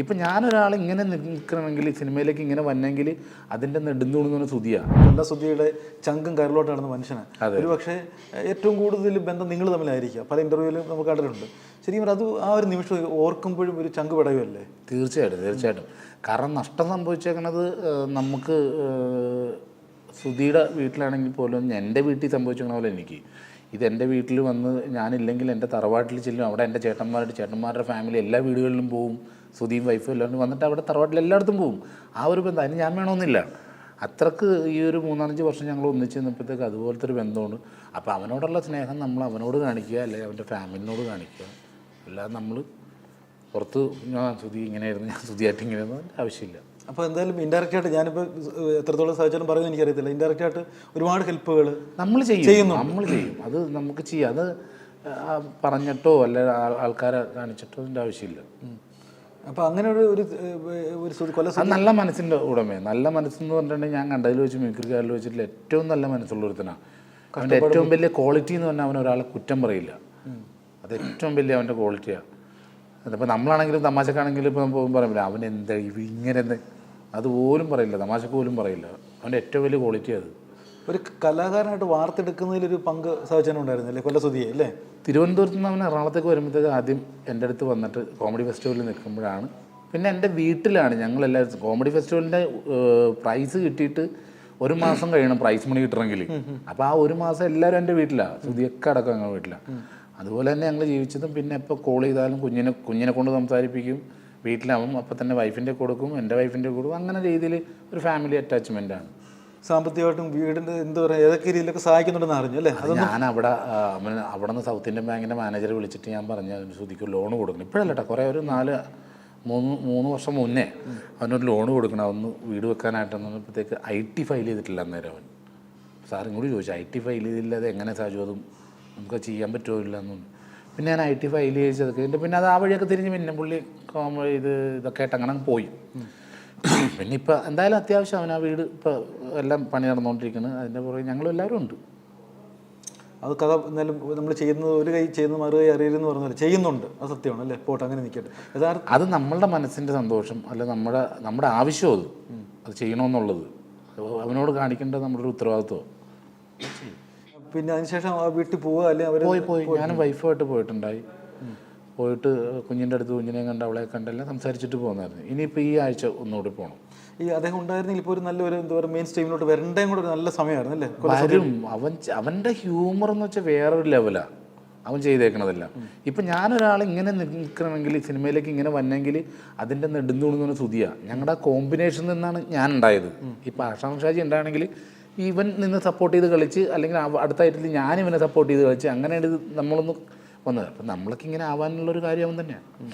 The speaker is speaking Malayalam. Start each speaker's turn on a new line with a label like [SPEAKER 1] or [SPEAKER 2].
[SPEAKER 1] ഇപ്പം ഞാനൊരാൾ ഇങ്ങനെ നിൽക്കണമെങ്കിൽ സിനിമയിലേക്ക് ഇങ്ങനെ വന്നെങ്കിൽ അതിന്റെ നെടുന്തൂണെന്ന് സുതിയാണ്
[SPEAKER 2] എന്താ സുതിയുടെ ചങ്കും കരലോട്ട് നടന്ന മനുഷ്യനാണ് ഒരു പക്ഷേ ഏറ്റവും കൂടുതൽ ബന്ധം നിങ്ങൾ തമ്മിലായിരിക്കുക പല ഇന്റർവ്യൂവിലും നമുക്ക് കണ്ടിട്ടുണ്ട്. ശരിക്കും അത് ആ ഒരു നിമിഷം ഓർക്കുമ്പോഴും ഒരു ചങ്ക് പടയുമല്ലേ
[SPEAKER 1] തീർച്ചയായിട്ടും തീർച്ചയായിട്ടും. കാരണം നഷ്ടം സംഭവിച്ചേക്കണത് നമുക്ക് സുതിയുടെ സുധിയുടെ വീട്ടിലാണെങ്കിൽ പോലും എന്റെ വീട്ടിൽ സംഭവിച്ചേക്കണ പോലെ എനിക്ക്. ഇത് എന്റെ വീട്ടിൽ വന്ന് ഞാനില്ലെങ്കിൽ എന്റെ തറവാട്ടിൽ ചെല്ലും. അവിടെ എന്റെ ചേട്ടന്മാരുടെ ചേട്ടന്മാരുടെ ഫാമിലി എല്ലാ വീടുകളിലും പോവും. സുധിയും വൈഫും എല്ലാവരും വന്നിട്ട് അവിടെ തറവാട്ടിൽ എല്ലായിടത്തും പോവും. ആ ഒരു ബന്ധം. അതിന് ഞാൻ വേണമെന്നില്ല. അത്രയ്ക്ക് ഈ ഒരു മൂന്നാലഞ്ച് വർഷം ഞങ്ങൾ ഒന്നിച്ച് നിന്നപ്പോഴത്തേക്ക് അതുപോലത്തെ ഒരു ബന്ധമാണ് അപ്പോൾ അവനോടുള്ള സ്നേഹം നമ്മൾ അവനോട് കാണിക്കുക അല്ലെങ്കിൽ അവന്റെ ഫാമിലിനോട് കാണിക്കുക. അല്ലാതെ നമ്മൾ പുറത്ത് ഞാൻ സുധി ഇങ്ങനെയായിരുന്നു ഞാൻ സുധിയായിട്ട് ഇങ്ങനെയായിരുന്നു ആവശ്യമില്ല.
[SPEAKER 2] അപ്പോൾ എന്തായാലും ഇൻഡയറക്റ്റ് ആയിട്ട് ഞാനിപ്പോൾ എത്രത്തോളം സാധിച്ചാലും പറയുന്നത് എനിക്കറിയത്തില്ല. ഇൻഡയറക്റ്റ് ആയിട്ട് ഒരുപാട് ഹെൽപ്പുകൾ
[SPEAKER 1] നമ്മൾ ചെയ്യും. നമ്മൾ ചെയ്യും. അത് നമുക്ക് ചെയ്യാം. അത് പറഞ്ഞിട്ടോ അല്ല ആൾ- ആൾക്കാരെ കാണിച്ചിട്ടോ അതിന്റെ ആവശ്യമില്ല.
[SPEAKER 2] അപ്പോൾ അങ്ങനെ ഒരു ഒരു
[SPEAKER 1] കൊല നല്ല മനസ്സിന്റെ ഉടമേ നല്ല മനസ്സെന്ന് പറഞ്ഞിട്ടുണ്ടെങ്കിൽ ഞാൻ കണ്ടതിൽ വെച്ച് മിമിക്രിക്കാരിൽ വെച്ചിട്ട് ഏറ്റവും നല്ല മനസ്സുള്ള ഒരുത്തനാണ് അവന്റെ ഏറ്റവും വലിയ ക്വാളിറ്റി എന്ന് പറഞ്ഞാൽ അവൻ ഒരാളെ കുറ്റം പറയില്ല. അത് ഏറ്റവും വലിയ അവന്റെ ക്വാളിറ്റിയാണ് അതിപ്പോൾ നമ്മളാണെങ്കിലും തമാശക്കാണെങ്കിലും ഇപ്പോൾ നമുക്ക് പറയില്ല അവൻ എന്താ ഇങ്ങനെ എന്ത് അതുപോലും പറയില്ല. തമാശക്ക് പോലും പറയില്ല. അവന്റെ ഏറ്റവും വലിയ ക്വാളിറ്റി അത്.
[SPEAKER 2] ഒരു കലാകാരനായിട്ട് വാർത്തെടുക്കുന്നതിലൊരു പങ്ക് സഹചനം ഉണ്ടായിരുന്നില്ലേ? കൊല്ല സുധിയെ അല്ലേ?
[SPEAKER 1] തിരുവനന്തപുരത്ത് നിന്ന് അവൻ എറണാകുളത്തേക്ക് വരുമ്പോഴത്തേക്ക് ആദ്യം എന്റെ അടുത്ത് വന്നിട്ട് കോമഡി ഫെസ്റ്റിവലിൽ നിൽക്കുമ്പോഴാണ്. പിന്നെ എന്റെ വീട്ടിലാണ് ഞങ്ങളെല്ലാവരും. കോമഡി ഫെസ്റ്റിവലിന്റെ പ്രൈസ് കിട്ടിയിട്ട് ഒരു മാസം കഴിയണം പ്രൈസ് മണി കിട്ടണമെങ്കിൽ. അപ്പോൾ ആ ഒരു മാസം എല്ലാവരും എന്റെ വീട്ടിലാണ്. സുതിയൊക്കെ അടക്കം ഞങ്ങളുടെ വീട്ടിലാണ്. അതുപോലെ തന്നെ ഞങ്ങൾ ജീവിച്ചതും പിന്നെ ഇപ്പോൾ കോൾ ചെയ്താലും കുഞ്ഞിനെ കുഞ്ഞിനെ കൊണ്ട് സംസാരിപ്പിക്കും. വീട്ടിലാവും അപ്പോൾ തന്നെ വൈഫിന്റെ കൊടുക്കും എന്റെ വൈഫിന്റെ കൊടുക്കും. അങ്ങനെ രീതിയിൽ ഒരു ഫാമിലി അറ്റാച്ച്മെന്റാണ്
[SPEAKER 2] സാമ്പത്തികമായിട്ടും വീടിന്റെ എന്താ പറയുക ഏതൊക്കെ രീതിയിലൊക്കെ സഹായിക്കുന്നുണ്ടെന്ന് അറിഞ്ഞു അല്ലേ?
[SPEAKER 1] അത് ഞാൻ അവിടെ അവിടെ നിന്ന് സൗത്ത് ഇന്ത്യൻ ബാങ്കിന്റെ മാനേജറെ വിളിച്ചിട്ട് ഞാൻ പറഞ്ഞു അതിന് ശ്രുതിക്ക് ലോൺ കൊടുക്കണം. ഇപ്പോഴല്ല കേട്ടോ കുറേ ഒരു നാല് മൂന്ന് മൂന്ന് വർഷം മുന്നേ അവനൊരു ലോൺ കൊടുക്കണം. അതൊന്ന് വീട് വെക്കാനായിട്ടെന്ന് പറഞ്ഞപ്പോഴത്തേക്ക് ഐ ടി ഫയൽ ചെയ്തിട്ടില്ല അന്നേരം അവൻ. സാറും കൂടി ചോദിച്ചു ഐ ടി ഫയൽ ചെയ്തില്ല അത് എങ്ങനെ സാജു? അതും നമുക്ക് ചെയ്യാൻ പറ്റുമോ ഇല്ല എന്നൊന്നും പിന്നെ ഞാൻ ഐ ടി ഫയൽ ചെയ്തതൊക്കെ പിന്നെ അത് ആ വഴിയൊക്കെ തിരിഞ്ഞ് പിന്നെ പുള്ളി ഇത് ഇതൊക്കെ ആയിട്ട് അങ്ങനെ അങ്ങ് പോയി. പിന്നെ ഇപ്പം എന്തായാലും അത്യാവശ്യം അവനാ ആ വീട് ഇപ്പോൾ എല്ലാം പണി നടന്നുകൊണ്ടിരിക്കുന്നത് അതിന്റെ പുറകെ ഞങ്ങളും എല്ലാവരും ഉണ്ട്.
[SPEAKER 2] അത് കഥ എന്നാലും നമ്മൾ ചെയ്യുന്നത് ഒരു കൈ ചെയ്യുന്നത് മറു കൈ അറിയരുതെന്ന് പറഞ്ഞാൽ ചെയ്യുന്നുണ്ട്. അത് സത്യമാണ് അല്ലേ? പോട്ട് അങ്ങനെ നിൽക്കട്ടെ യഥാർത്ഥ
[SPEAKER 1] അത് നമ്മളുടെ മനസ്സിന്റെ സന്തോഷം അല്ല നമ്മുടെ നമ്മുടെ ആവശ്യം അത്. അത് ചെയ്യണമെന്നുള്ളത് അവനോട് കാണിക്കേണ്ട നമ്മുടെ ഒരു ഉത്തരവാദിത്വം.
[SPEAKER 2] പിന്നെ അതിനുശേഷം ആ വീട്ടിൽ പോവുക അല്ലെങ്കിൽ അവർ
[SPEAKER 1] പോയി പോയി. ഞാനും വൈഫുമായിട്ട് പോയിട്ടുണ്ടായി. പോയിട്ട് കുഞ്ഞിന്റെ അടുത്ത് കുഞ്ഞിനെയും കണ്ട് അവളെ കണ്ടെല്ലാം സംസാരിച്ചിട്ട് പോകുന്നായിരുന്നു ഇനിയിപ്പോൾ ഈ ആഴ്ച ഒന്നുകൂടി പോകണം
[SPEAKER 2] ഈ അദ്ദേഹം ഉണ്ടായിരുന്നെങ്കിൽ ഇപ്പോൾ ഒരു നല്ലൊരു എന്താ പറയുക മെയിൻ സ്ട്രീമിലോട്ട് വരണ്ടേയും കൂടെ ഒരു നല്ല സമയമായിരുന്നു അല്ലേ?
[SPEAKER 1] വരും. അവൻ അവന്റെ ഹ്യൂമർ എന്ന് വെച്ചാൽ വേറൊരു ലെവലാണ് അവൻ ചെയ്തേക്കണതെല്ലാം. ഇപ്പം ഞാനൊരാൾ ഇങ്ങനെ നിൽക്കണമെങ്കിൽ സിനിമയിലേക്ക് ഇങ്ങനെ വന്നെങ്കിൽ അതിന്റെ നെടുന്തൂണെന്ന് സുതിയാണ് ഞങ്ങളുടെ കോമ്പിനേഷൻ നിന്നാണ് ഞാൻ ഉണ്ടായത് ഇപ്പം ആഷാം ഷാജി ഉണ്ടാണെങ്കിൽ ഇവൻ നിന്ന് സപ്പോർട്ട് ചെയ്ത് കളിച്ച് അല്ലെങ്കിൽ അടുത്തായിട്ട് അടുത്ത ഞാൻ ഇവനെ സപ്പോർട്ട് ചെയ്ത് കളിച്ച് അങ്ങനെയാണ് ഇത് നമ്മളൊന്ന് വന്നത്. അപ്പം നമ്മൾക്ക് ഇങ്ങനെ ആവാനുള്ളൊരു കാര്യം അവൻ തന്നെയാണ്.